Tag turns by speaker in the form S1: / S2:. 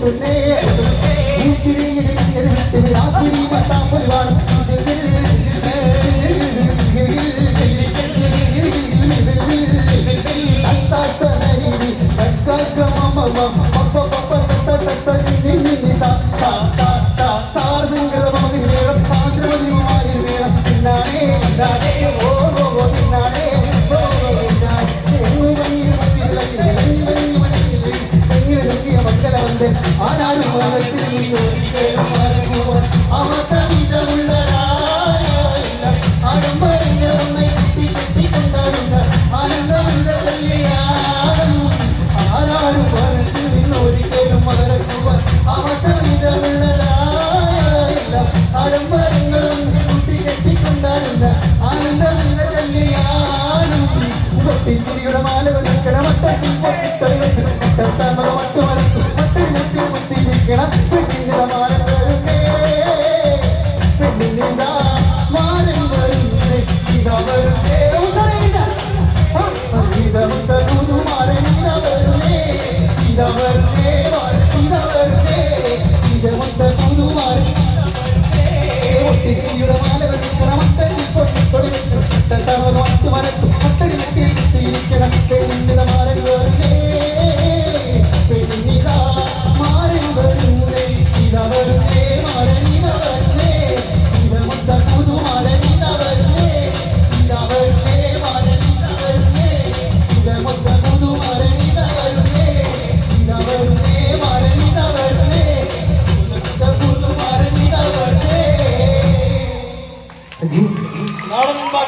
S1: சொல்லி ആരാരും മനസ്സിൽ നിന്ന് ഒരിക്കലും മറക്കുവാൻ അമർത്തമിതമുള്ളതായില്ല ആഡംബരങ്ങൾ ഒന്നെ കുത്തി കെട്ടി കൊണ്ടാടുന്ന കല്യാണം ആരാരും മനസ്സിൽ നിന്ന് ഒരിക്കലും മറക്കുവാൻ അമർത്തമിതമുള്ളതായില്ല ആഡംബരങ്ങൾ ഒന്നെ കുത്തി കെട്ടി കൊണ്ടാടുന്ന ആനന്ദമിത കല്യാണം പൊട്ടിച്ചിരിയുടെ இதவர்னே